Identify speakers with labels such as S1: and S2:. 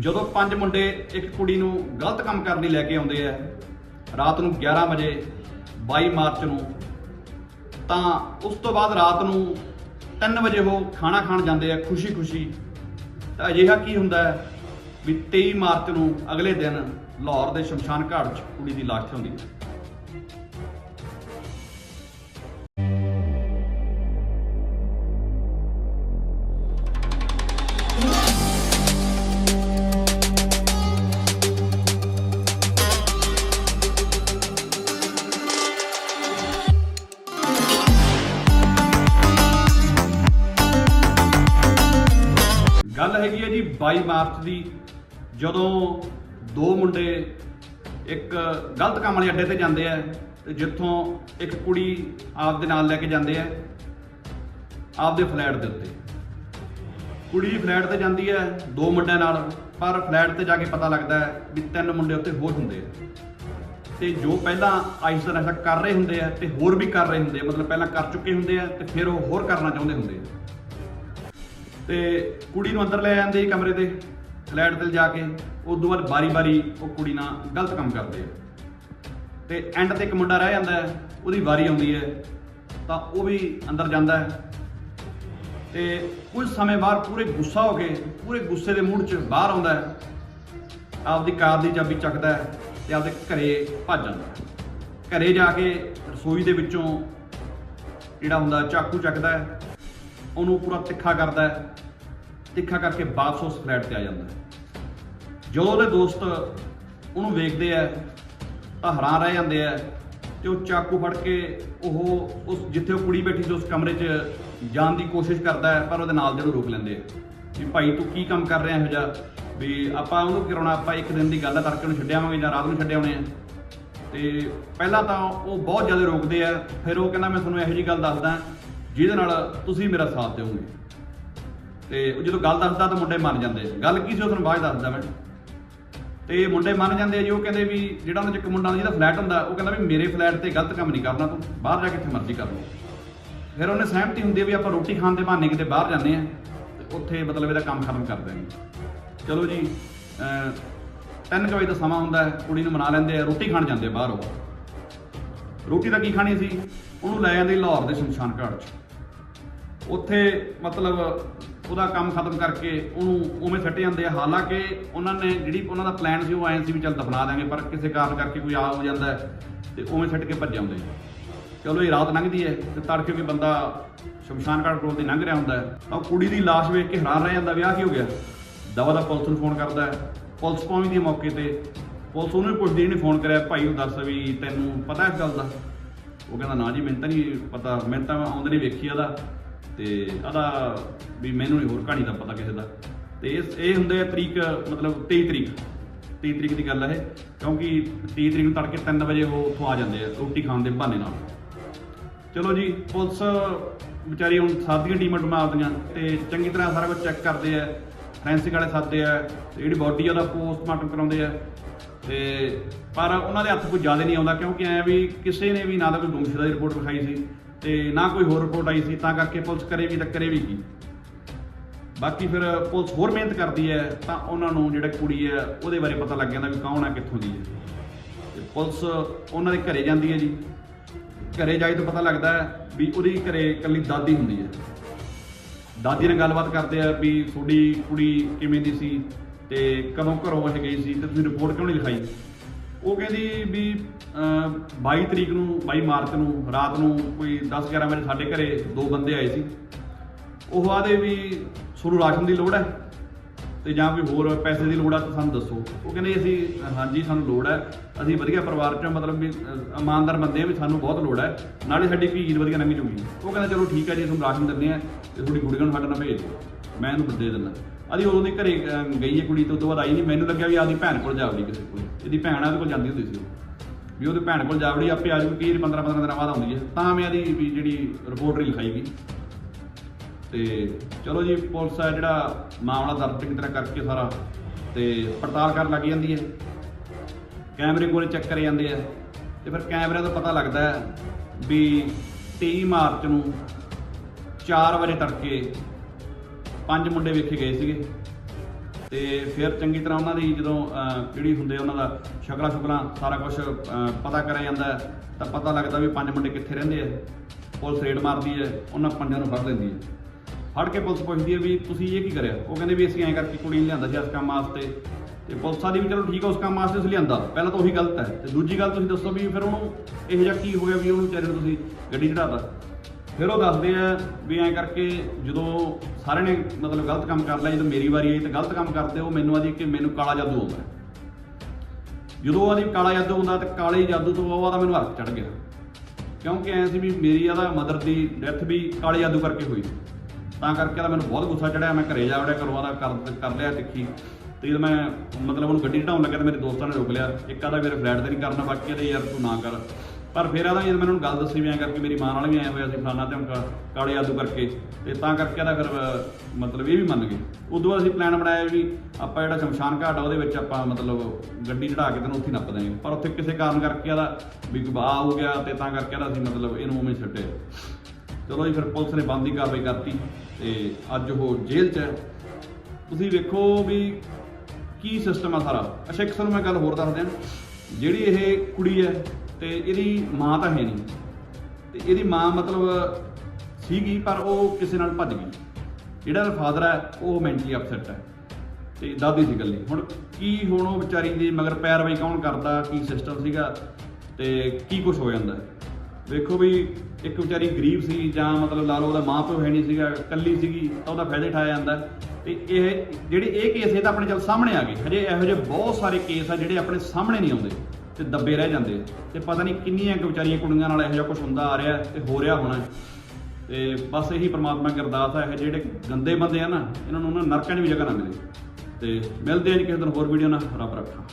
S1: ਜਦੋਂ ਪੰਜ ਮੁੰਡੇ ਇੱਕ ਕੁੜੀ ਨੂੰ ਗਲਤ ਕੰਮ ਕਰਨ ਲਈ ਲੈ ਕੇ ਆਉਂਦੇ ਆ, ਰਾਤ ਨੂੰ 11 ਵਜੇ 22 ਮਾਰਚ ਨੂੰ, ਤਾਂ ਉਸ ਤੋਂ ਬਾਅਦ ਰਾਤ ਨੂੰ 3 ਵਜੇ ਉਹ ਖਾਣਾ ਖਾਣ ਜਾਂਦੇ ਆ ਖੁਸ਼ੀ-ਖੁਸ਼ੀ। ਤਾਂ ਅਜਿਹਾ ਕੀ ਹੁੰਦਾ ਹੈ ਵੀ 23 ਮਾਰਚ ਨੂੰ ਅਗਲੇ ਦਿਨ ਲਾਹੌਰ ਦੇ ਸ਼ਮਸ਼ਾਨ ਘਾਟ 'ਚ ਕੁੜੀ ਦੀ ਲਾਸ਼ ਹੁੰਦੀ ਹੈ। ਗੱਲ ਹੈਗੀ ਹੈ ਜੀ 22 ਮਾਰਚ ਦੀ, ਜਦੋਂ ਦੋ ਮੁੰਡੇ ਇੱਕ ਗਲਤ ਕੰਮ ਵਾਲੇ ਅੱਡੇ ਤੇ ਜਾਂਦੇ ਆ ਤੇ ਜਿੱਥੋਂ ਇੱਕ ਕੁੜੀ ਆਪ ਦੇ ਨਾਲ ਲੈ ਕੇ ਜਾਂਦੇ ਆ, ਆਪਦੇ ਫਲੈਟ ਦੇ ਉੱਤੇ। ਕੁੜੀ ਫਲੈਟ ਤੇ ਜਾਂਦੀ ਹੈ ਦੋ ਮੁੰਡਿਆਂ ਨਾਲ, ਪਰ ਫਲੈਟ ਤੇ ਜਾ ਕੇ ਪਤਾ ਲੱਗਦਾ ਹੈ ਵੀ ਤਿੰਨ ਮੁੰਡੇ ਉੱਤੇ ਹੋਰ ਹੁੰਦੇ ਆ। ਤੇ ਜੋ ਪਹਿਲਾਂ ਆਈਸ ਦਾ ਨਸ਼ਾ ਕਰ ਰਹੇ ਹੁੰਦੇ ਆ ਤੇ ਹੋਰ ਵੀ ਕਰ ਰਹੇ ਹੁੰਦੇ ਆ, ਮਤਲਬ ਪਹਿਲਾਂ ਕਰ ਚੁੱਕੇ ਹੁੰਦੇ ਆ ਤੇ ਫਿਰ ਉਹ ਹੋਰ ਕਰਨਾ ਚਾਹੁੰਦੇ ਹੁੰਦੇ ਆ। ਤੇ ਕੁੜੀ ਨੂੰ ਅੰਦਰ ਲੈ ਜਾਂਦੇ ਕਮਰੇ ਦੇ ਫਲੈਟ ਤੇ ਜਾ ਕੇ ਉਸ ਤੋਂ ਬਾਅਦ ਬਾਰੀ-ਬਾਰੀ ਉਹ ਕੁੜੀ ਨਾਲ ਗਲਤ ਕੰਮ ਕਰਦੇ ਆ। ਤੇ ਐਂਡ ਤੇ ਇੱਕ ਮੁੰਡਾ ਰਹਿ ਜਾਂਦਾ ਹੈ, ਉਹਦੀ ਵਾਰੀ ਆਉਂਦੀ ਹੈ, ਤਾਂ ਉਹ ਵੀ ਅੰਦਰ ਜਾਂਦਾ ਹੈ। ਤੇ ਕੁਝ ਸਮੇਂ ਬਾਅਦ ਪੂਰੇ ਗੁੱਸਾ ਹੋ ਕੇ, ਪੂਰੇ ਗੁੱਸੇ ਦੇ ਮੂਡ 'ਚ ਬਾਹਰ ਆਉਂਦਾ ਹੈ, ਆਪਦੀ ਕਾਰ ਦੀ ਚਾਬੀ ਚੱਕਦਾ ਹੈ ਤੇ ਆਪਦੇ ਘਰੇ ਭੱਜ ਜਾਂਦਾ ਹੈ। ਘਰੇ ਜਾ ਕੇ ਰਸੋਈ ਦੇ ਵਿੱਚੋਂ ਜਿਹੜਾ ਹੁੰਦਾ ਚਾਕੂ ਚੱਕਦਾ ਹੈ ਉਹਨੂੰ ਪੂਰਾ ਤਿੱਖਾ ਕਰਦਾ ਹੈ। ਤਿੱਖਾ ਕਰਕੇ ਵਾਪਸ ਉਸ ਫਲੈਟ ਤੇ ਆ ਜਾਂਦਾ ਹੈ। ਜਦੋਂ ਉਹਦੇ ਦੋਸਤ ਉਹਨੂੰ ਵੇਖਦੇ ਆ, ਤਾਂ ਹੈਰਾਨ ਰਹਿ ਜਾਂਦੇ ਆ ਤੇ ਉਹ ਚਾਕੂ ਫੜ ਕੇ ਉਹ ਉਸ ਜਿੱਥੇ ਉਹ ਕੁੜੀ ਬੈਠੀ ਸੀ, ਉਸ ਕਮਰੇ 'ਚ ਜਾਣ ਦੀ ਕੋਸ਼ਿਸ਼ ਕਰਦਾ ਹੈ, ਪਰ ਉਹਦੇ ਨਾਲ ਦੇ ਨੂੰ ਰੋਕ ਲੈਂਦੇ ਆ ਵੀ ਭਾਈ ਤੂੰ ਕੀ ਕੰਮ ਕਰ ਰਿਹਾ ਇਹੋ ਜਿਹਾ? ਵੀ ਆਪਾਂ ਉਹਨੂੰ ਕਰਾਉਣਾ? ਆਪਾਂ ਇੱਕ ਦਿਨ ਦੀ ਗੱਲ ਹੈ ਤੜਕੇ ਨੂੰ ਛੱਡਿਆਵਾਂਗੇ ਜਾਂ ਰਾਤ ਨੂੰ ਛੱਡਿਆਉਣੇ ਆ। ਤੇ ਪਹਿਲਾਂ ਤਾਂ ਉਹ ਬਹੁਤ ਜ਼ਿਆਦਾ ਰੋਕਦੇ ਆ। ਫਿਰ ਉਹ ਕਹਿੰਦਾ, ਮੈਂ ਤੁਹਾਨੂੰ ਇਹੋ ਜੀ ਗੱਲ ਦੱਸਦਾ ਜਿਹਦੇ ਨਾਲ ਤੁਸੀਂ ਮੇਰਾ ਸਾਥ ਦਿਓਗੇ। ਤੇ ਉਹ ਜਦੋਂ ਗੱਲ ਦੱਸਦਾ ਤਾਂ ਮੁੰਡੇ ਮੰਨ ਜਾਂਦੇ। ਗੱਲ ਕੀ ਸੀ ਉਹ ਤੁਹਾਨੂੰ ਬਾਅਦ ਦੱਸਦਾ ਮੈਂ। ਤੇ ਮੁੰਡੇ ਮੰਨ ਜਾਂਦੇ ਆ ਜੀ ਉਹ ਕਹਿੰਦੇ ਵੀ ਜਿਹੜਾ ਉਹਨਾਂ ਚ ਇੱਕ ਮੁੰਡਾ ਜਿਹਦਾ ਫਲੈਟ ਹੁੰਦਾ ਉਹ ਕਹਿੰਦਾ ਵੀ ਮੇਰੇ ਫਲੈਟ ਤੇ ਗਲਤ ਕੰਮ ਨਹੀਂ ਕਰਨਾ ਤੂੰ ਬਾਹਰ ਜਾ ਕੇ ਕਿੱਥੇ ਮਰਜ਼ੀ ਕਰ ਲਓ। ਫਿਰ ਉਹਨੇ ਸਹਿਮਤੀ ਹੁੰਦੀ ਹੈ ਵੀ ਆਪਾਂ ਰੋਟੀ ਖਾਣ ਦੇ ਬਹਾਨੇ ਕਿਤੇ ਬਾਹਰ ਜਾਂਦੇ ਆ ਤੇ ਉੱਥੇ ਮਤਲਬ ਇਹਦਾ ਕੰਮ ਖਤਮ ਕਰ ਦਿਆਂਗੇ। ਚਲੋ ਜੀ ਅਹ, ਤਿੰਨ ਕੁ ਵਜੇ ਦਾ ਸਮਾਂ ਹੁੰਦਾ ਹੈ ਕੁੜੀ ਨੂੰ ਮਨਾ ਲੈਂਦੇ ਆ ਰੋਟੀ ਖਾਣ ਜਾਂਦੇ ਆ ਬਾਹਰ। ਉਹ ਰੋਟੀ ਤਾਂ ਕੀ ਖਾਣੀ ਸੀ? ਉਹਨੂੰ ਲੈ ਜਾਂਦੇ ਲਾਹੌਰ ਦੇ ਸ਼ਮਸ਼ਾਨ ਘਾਟ 'ਚ। ਉੱਥੇ ਮਤਲਬ ਉਹਦਾ ਕੰਮ ਖਤਮ ਕਰਕੇ ਉਹਨੂੰ ਉਵੇਂ ਸੱਟ ਜਾਂਦੇ ਆ। ਹਾਲਾਂਕਿ ਉਹਨਾਂ ਨੇ ਜਿਹੜੀ ਉਹਨਾਂ ਦਾ ਪਲਾਨ ਸੀ ਉਹ ਐਂ ਸੀ ਵੀ ਚੱਲ ਦਫਨਾ ਦਾਂਗੇ ਪਰ ਕਿਸੇ ਕਾਰਨ ਕਰਕੇ ਕੋਈ ਆ ਹੋ ਜਾਂਦਾ ਹੈ ਤੇ ਉਵੇਂ ਸੱਟ ਕੇ ਭੱਜ ਜਾਂਦੇ ਚਲੋ ਇਹ ਰਾਤ ਲੰਘਦੀ ਹੈ ਤੇ ਤੜਕੇ ਵੀ ਬੰਦਾ ਸ਼ਮਸ਼ਾਨ ਘਾਟ ਕੋਲ ਦੀ ਲੰਘ ਰਿਹਾ ਹੁੰਦਾ ਹੈ। ਤਾਂ ਉਹ ਕੁੜੀ ਦੀ ਲਾਸ਼ ਵੇਖ ਕੇ ਹੈਰਾਨ ਰਹਿ ਜਾਂਦਾ, ਵਿਆਹ ਕੀ ਹੋ ਗਿਆ? ਦਵਾ ਦਾ ਪੁਲਿਸ ਨੂੰ ਫੋਨ ਕਰਦਾ ਪੁਲਿਸ ਪਹੁੰਚਦੀ ਹੈ ਮੌਕੇ ਤੇ। ਪੁਲਿਸ ਉਹਨੂੰ ਵੀ ਪੁੱਛਦੀ ਇਹਨੇ ਫੋਨ ਕਰਿਆ, ਭਾਈ ਨੂੰ ਦੱਸ ਵੀ ਤੈਨੂੰ ਪਤਾ ਇਸ ਗੱਲ ਦਾ? ਉਹ ਕਹਿੰਦਾ, ਨਾ ਜੀ, ਮੈਨੂੰ ਤਾਂ ਨਹੀਂ ਪਤਾ ਮੈਂ ਤਾਂ ਆਉਂਦੇ ਨਹੀਂ ਵੇਖੀ ਉਹਦਾ। ਤੇ ਆਦਾ ਵੀ ਮੈਨੂੰ ਨਹੀਂ ਹੋਰ ਕਹਾਣੀ ਦਾ ਪਤਾ ਕਿਸੇ ਦਾ। ਤੇ ਇਸ, ਇਹ ਹੁੰਦੇ ਆ ਤਰੀਕ, ਮਤਲਬ 23 ਤਰੀਕ। 23 ਤਰੀਕ ਦੀ ਗੱਲ ਹੈ ਇਹ, ਕਿਉਂਕਿ 23 ਤਰੀਕ ਨੂੰ ਤੜਕੇ 3 ਵਜੇ ਉਹ ਉੱਥੋਂ ਆ ਜਾਂਦੇ ਆ, ਰੋਟੀ ਖਾਣ ਦੇ ਬਹਾਨੇ ਨਾਲ। ਚਲੋ ਜੀ, ਪੁਲਿਸ ਵਿਚਾਰੀ ਹੁਣ ਸਾਦੀਆਂ ਟੀਮਾਂ ਟੀਮਾਂ ਆਪਦੀਆਂ ਤੇ ਚੰਗੀ ਤਰ੍ਹਾਂ ਸਾਰਾ ਕੁਝ ਚੈੱਕ ਕਰਦੇ ਆ। ਫੈਂਸਿਕ ਵਾਲੇ ਸਾਦੇ ਆ, ਤੇ ਜਿਹੜੀ ਬਾਡੀ ਆ ਉਹਦਾ ਪੋਸਟਮਾਰਟਮ ਕਰਾਉਂਦੇ ਆ। ਤੇ ਪਰ ਉਹਨਾਂ ਦੇ ਹੱਥ ਕੋਈ ਜ਼ਿਆਦਾ ਨਹੀਂ ਆਉਂਦਾ, ਕਿਉਂਕਿ ਐ ਵੀ ਕਿਸੇ ਨੇ ਵੀ ਨਾ ਤਾਂ ਕੋਈ ਗੁੰਮਸ਼ੁਦਾ ਦੀ ਰਿਪੋਰਟ ਵਿਖਾਈ ਸੀ। ਤੇ ਨਾ ਕੋਈ ਹੋਰ ਰਿਪੋਰਟ ਆਈ ਸੀ, ਤਾਂ ਕਰਕੇ ਪੁਲਿਸ ਕਰੇ ਵੀ ਤਾਂ ਕਰੇ ਵੀ ਕੀ। ਬਾਕੀ ਫਿਰ ਪੁਲਿਸ ਹੋਰ ਮਿਹਨਤ ਕਰਦੀ ਹੈ, ਤਾਂ ਉਹਨਾਂ ਨੂੰ ਜਿਹੜਾ ਕੁੜੀ ਹੈ, ਉਹਦੇ ਬਾਰੇ ਪਤਾ ਲੱਗ ਜਾਂਦਾ ਵੀ ਕੌਣ ਹੈ ਕਿੱਥੋਂ ਦੀ ਹੈ। ਤੇ ਪੁਲਿਸ ਉਹਨਾਂ ਦੇ ਘਰੇ ਜਾਂਦੀ ਹੈ ਜੀ। ਘਰੇ ਜਾਈ ਤਾਂ ਪਤਾ ਲੱਗਦਾ ਵੀ ਉਹਦੀ ਘਰੇ ਇਕੱਲੀ ਦਾਦੀ ਹੁੰਦੀ ਹੈ। ਦਾਦੀ ਨਾਲ ਗੱਲਬਾਤ ਕਰਦੇ ਆ ਵੀ ਤੁਹਾਡੀ ਕੁੜੀ ਕਿਵੇਂ ਦੀ ਸੀ ਤੇ ਕਦੋਂ ਘਰੋਂ ਇਹ ਗਈ ਸੀ ਤੇ ਤੁਸੀਂ ਰਿਪੋਰਟ ਕਿਉਂ ਨਹੀਂ ਲਿਖਾਈ? ਉਹ ਕਹਿੰਦੀ ਵੀ ਅਹ, 22 ਤਰੀਕ ਨੂੰ 22 ਮਾਰਚ ਨੂੰ ਰਾਤ ਨੂੰ ਕੋਈ 10 11 ਵਜੇ ਸਾਡੇ ਘਰੇ ਦੋ ਬੰਦੇ ਆਏ ਸੀ। ਉਹ ਆਦੇ ਵੀ ਤੁਹਾਨੂੰ ਰਾਸ਼ਨ ਦੀ ਲੋੜ ਹੈ ਤੇ ਜਾਂ ਕੋਈ ਹੋਰ ਪੈਸੇ ਦੀ ਲੋੜ ਆ ਤਾਂ ਸਾਨੂੰ ਦੱਸੋ। ਉਹ ਕਹਿੰਦੇ ਅਸੀਂ ਹਾਂਜੀ ਸਾਨੂੰ ਲੋੜ ਹੈ। ਅਸੀਂ ਵਧੀਆ ਪਰਿਵਾਰ ਚੋਂ ਮਤਲਬ ਵੀ ਇਮਾਨਦਾਰ ਬੰਦੇ ਆ ਵੀ ਸਾਨੂੰ ਬਹੁਤ ਲੋੜ ਹੈ। ਨਾਲੇ ਸਾਡੀ ਧੀ ਵਧੀਆ ਨਵੀਂ ਜੂਗੀ। ਉਹ ਕਹਿੰਦਾ ਚਲੋ ਠੀਕ ਹੈ ਜੀ ਤੁਹਾਨੂੰ ਰਾਸ਼ਨ ਦਿੰਦੇ ਆ ਤੇ ਤੁਹਾਡੀ ਕੁੜੀ ਨੂੰ ਸਾਡੇ ਨਾਲ ਭੇਜ ਦਿਓ। ਮੈਂ ਇਹਨੂੰ ਦੇ ਦਿੰਦਾ। ਅਦੀ ਉਦੋਂ ਦੀ ਘਰੇ ਗਈ ਹੈ ਕੁੜੀ ਤੋਂ ਤੋਂ ਬਾਅਦ ਆਈ ਨਹੀਂ। ਮੈਨੂੰ ਲੱਗਿਆ ਵੀ ਆਪਦੀ ਭੈਣ ਕੋਲ ਜਾਵੜੀ ਕਿਸੇ ਕੋਲ। ਇਹਦੀ ਭੈਣ ਆ, ਉਹਦੇ ਕੋਲ ਜਾਂਦੀ ਹੁੰਦੀ ਸੀ ਉਹ। ਵੀ ਉਹਦੇ ਭੈਣ ਕੋਲ ਜਾਵੜੀ ਆਪੇ ਆ ਜੂ ਕੀ 15 15 ਦਿਨਾਂ ਬਾਅਦ ਆਉਂਦੀ ਹੈ ਤਾਂ ਮੈਂ ਇਹਦੀ ਵੀ ਜਿਹੜੀ ਰਿਪੋਰਟ ਹੀ ਲਿਖਾਈ ਗਈ। ਤੇ ਚਲੋ ਜੀ, ਪੁਲਿਸ ਆ ਜਿਹੜਾ ਮਾਮਲਾ ਦਰਜ ਕਿਸ ਤਰ੍ਹਾਂ ਕਰਕੇ ਸਾਰਾ ਤੇ ਪੜਤਾਲ ਕਰਨ ਲੱਗ ਜਾਂਦੀ ਹੈ ਕੈਮਰੇ ਕੋਲ ਚੈੱਕ ਕਰੇ ਜਾਂਦੇ ਆ। ਤੇ ਫਿਰ ਕੈਮਰਿਆਂ ਤੋਂ ਪਤਾ ਲੱਗਦਾ ਹੈ ਵੀ 23 ਮਾਰਚ ਨੂੰ 4 ਵਜੇ ਤੜਕੇ ਪੰਜ ਮੁੰਡੇ ਵੇਖੇ ਗਏ ਸੀਗੇ। ਤੇ ਫਿਰ ਚੰਗੀ ਤਰ੍ਹਾਂ ਉਹਨਾਂ ਦੀ ਜਦੋਂ ਅਹ, ਹੁੰਦੇ ਉਹਨਾਂ ਦਾ ਸ਼ਕਲਾਂ ਸ਼ੁਕਲਾਂ ਸਾਰਾ ਕੁਝ ਪਤਾ ਕਰਿਆ ਜਾਂਦਾ ਤਾਂ ਪਤਾ ਲੱਗਦਾ ਵੀ ਪੰਜ ਮੁੰਡੇ ਕਿੱਥੇ ਰਹਿੰਦੇ ਆ ਪੁਲਿਸ ਰੇਡ ਮਾਰਦੀ ਹੈ ਉਹਨਾਂ ਪੰਜਾਂ ਨੂੰ ਫੜ ਲੈਂਦੀ ਹੈ। ਫੜ ਕੇ ਪੁਲਿਸ ਪੁੱਛਦੀ ਹੈ ਵੀ ਤੁਸੀਂ ਇਹ ਕੀ ਕਰਿਆ? ਉਹ ਕਹਿੰਦੇ ਵੀ ਅਸੀਂ ਐਂ ਕਰਕੇ ਕੁੜੀ ਨੂੰ ਲਿਆਂਦਾ ਸੀ ਇਸ ਕੰਮ ਵਾਸਤੇ। ਤੇ ਪੁਲਿਸ ਆਦੀ ਵੀ ਚਲੋ ਠੀਕ ਆ ਉਸ ਕੰਮ ਵਾਸਤੇ ਤੁਸੀਂ ਲਿਆਂਦਾ। ਪਹਿਲਾਂ ਤਾਂ ਉਹੀ ਗਲਤ ਹੈ। ਤੇ ਦੂਜੀ ਗੱਲ ਤੁਸੀਂ ਦੱਸੋ ਵੀ ਫਿਰ ਉਹਨੂੰ ਇਹੋ ਜਿਹਾ ਕੀ ਹੋ ਗਿਆ ਵੀ ਉਹਨੂੰ ਵਿਚਾਰੇ ਨੂੰ ਤੁਸੀਂ ਗੱਡੀ ਚੜਾਤਾ ਫਿਰ ਉਹ ਦੱਸਦੇ ਆ ਵੀ ਐਂ ਕਰਕੇ ਜਦੋਂ ਸਾਰਿਆਂ ਨੇ ਮਤਲਬ ਗਲਤ ਕੰਮ ਕਰ ਲਿਆ, ਜਦੋਂ ਮੇਰੀ ਵਾਰੀ ਆਈ ਤਾਂ ਗਲਤ ਕੰਮ ਕਰਦੇ, ਉਹ ਮੈਨੂੰ ਆਦੀ ਕਿ ਮੈਨੂੰ ਕਾਲਾ ਜਾਦੂ ਆਉਂਦਾ ਜਦੋਂ ਉਹਦੀ ਕਾਲਾ ਜਾਦੂ ਹੁੰਦਾ ਤਾਂ ਕਾਲੇ ਜਾਦੂ ਤੋਂ ਉਹ ਆਦਾ ਮੈਨੂੰ ਹਰਕ ਚੜ ਗਿਆ। ਕਿਉਂਕਿ ਐਂ ਸੀ ਵੀ ਮੇਰੀ ਉਹਦਾ ਮਦਰ ਦੀ ਡੈਥ ਵੀ ਕਾਲੇ ਜਾਦੂ ਕਰਕੇ ਹੋਈ। ਤਾਂ ਕਰਕੇ ਤਾਂ ਮੈਨੂੰ ਬਹੁਤ ਗੁੱਸਾ ਚੜਿਆ ਮੈਂ ਘਰੇ ਜਾ ਵੜਿਆ, ਘਰੋਂ ਆਦਾ ਕਰ ਕਰ ਲਿਆ ਤਿੱਖੀ। ਤੇ ਜਦੋਂ ਮੈਂ ਮਤਲਬ ਉਹਨੂੰ ਗੱਡੀ ਢਾਉਣ ਲੱਗਾ ਤਾਂ ਮੇਰੇ ਦੋਸਤਾਂ ਨੇ ਰੋਕ ਲਿਆ, ਇੱਕ ਆਦਾ ਮੇਰੇ ਫਲੈਟ ਤੇ ਨਹੀਂ ਕਰਨਾ, ਬਾਕੀ ਤੇ ਯਾਰ ਤੂੰ ਨਾ ਕਰ। ਪਰ ਫਿਰ ਆਦਾ ਜਦੋਂ ਮੈਨੂੰ ਗੱਲ ਦੱਸੀ ਵੀ ਐਂ ਕਰਕੇ ਮੇਰੀ ਮਾਂ ਨਾਲ ਵੀ ਆਇਆ ਹੋਇਆ ਸੀ ਫਲਾਣਾ ਤੇ ਕਾਲੇ ਆਦੂ ਕਰਕੇ, ਤੇ ਤਾਂ ਕਰਕੇ ਇਹਦਾ ਫਿਰ ਮਤਲਬ ਇਹ ਵੀ ਮੰਨ ਗਏ। ਉਦੋਂ ਬਾਅਦ ਅਸੀਂ ਪਲਾਨ ਬਣਾਇਆ ਵੀ ਆਪਾਂ ਜਿਹੜਾ ਸ਼ਮਸ਼ਾਨ ਘਾਟ ਆ ਉਹਦੇ ਵਿੱਚ ਆਪਾਂ ਮਤਲਬ ਗੱਡੀ ਚੜਾ ਕੇ ਤੈਨੂੰ ਉੱਥੇ ਨੱਪ ਦਾਂਗੇ ਪਰ ਉੱਥੇ ਕਿਸੇ ਕਾਰਨ ਕਰਕੇ ਇਹਦਾ ਵੀ ਗਵਾਹ ਹੋ ਗਿਆ ਤੇ ਤਾਂ ਕਰਕੇ ਇਹਦਾ ਅਸੀਂ ਮਤਲਬ ਇਹਨੂੰ ਉਵੇਂ ਹੀ ਛੱਡਿਆ। ਚਲੋ ਜੀ, ਫਿਰ ਪੁਲਿਸ ਨੇ ਬੰਦੀ ਕਾਰਵਾਈ ਕਰਤੀ ਤੇ ਅੱਜ ਉਹ ਜੇਲ੍ਹ 'ਚ ਹੈ। ਤੁਸੀਂ ਵੇਖੋ ਵੀ ਕੀ ਸਿਸਟਮ ਆ ਸਾਰਾ। ਅੱਛਾ, ਇੱਕ ਸਾਨੂੰ ਮੈਂ ਗੱਲ ਹੋਰ ਦੱਸ ਦਿਆਂ। ਜਿਹੜੀ ਇਹ ਕੁੜੀ ਹੈ ਤੇ ਇਹਦੀ ਮਾਂ ਤਾਂ ਹੈ ਨਹੀਂ। ਤੇ ਇਹਦੀ ਮਾਂ ਮਤਲਬ ਸੀਗੀ, ਪਰ ਉਹ ਕਿਸੇ ਨਾਲ ਭੱਜ ਗਈ। ਜਿਹੜਾ ਇਹਦਾ ਫਾਦਰ ਹੈ, ਉਹ ਮੈਂਟਲੀ ਅਪਸੈਟ ਹੈ। ਤੇ ਦਾਦੀ ਸੀ ਇਕੱਲੀ ਹੁਣ ਕੀ ਹੁਣ ਉਹ ਵਿਚਾਰੀ ਦੀ ਮਗਰ ਪੈਰਵਾਈ ਕੌਣ ਕਰਦਾ, ਕੀ ਸਿਸਟਮ ਸੀਗਾ, ਤੇ ਕੀ ਕੁਝ ਹੋ ਜਾਂਦਾ ਵੇਖੋ ਵੀ ਇੱਕ ਵਿਚਾਰੀ ਗਰੀਬ ਸੀ, ਜਾਂ ਮਤਲਬ ਲਾ ਲਓ ਉਹਦਾ ਮਾਂ ਪਿਓ ਹੈ ਨਹੀਂ ਸੀਗਾ, ਇਕੱਲੀ ਸੀਗੀ, ਤਾਂ ਉਹਦਾ ਫਾਇਦਾ ਠਾਇਆ ਜਾਂਦਾ ਹੈ। ਤੇ ਇਹ ਜਿਹੜੇ ਇਹ ਕੇਸ ਇਹ ਤਾਂ ਆਪਣੇ ਚੱਲ ਸਾਹਮਣੇ ਆ ਗਏ। ਹਜੇ ਇਹੋ ਜਿਹੇ ਬਹੁਤ ਸਾਰੇ ਕੇਸ ਆ ਜਿਹੜੇ ਆਪਣੇ ਸਾਹਮਣੇ ਨਹੀਂ ਆਉਂਦੇ। ਤੇ ਦੱਬੇ ਰਹਿ ਜਾਂਦੇ ਆ। ਤੇ ਪਤਾ ਨਹੀਂ ਕਿੰਨੀਆਂ ਕੁ ਵਿਚਾਰੀਆਂ ਕੁੜੀਆਂ ਨਾਲ ਇਹੋ ਜਿਹਾ ਕੁਝ ਹੁੰਦਾ ਆ ਰਿਹਾ ਹੈ ਤੇ ਹੋ ਰਿਹਾ ਹੋਣਾ ਹੈ। ਤੇ ਬਸ ਇਹੀ ਪ੍ਰਮਾਤਮਾ ਕੀ ਅਰਦਾਸ ਹੈ ਇਹ ਜਿਹੜੇ ਗੰਦੇ ਬੰਦੇ ਆ ਨਾ, ਇਹਨਾਂ ਨੂੰ ਨਾ ਨਰਕਾਂ ਦੀ ਵੀ ਜਗ੍ਹਾ ਨਾ ਮਿਲੇ ਤੇ ਮਿਲਦੇ ਆ ਜੀ ਕਿਸੇ ਦਿਨ ਹੋਰ ਵੀਡੀਓ ਨਾਲ, ਰੱਬ ਰੱਖਾ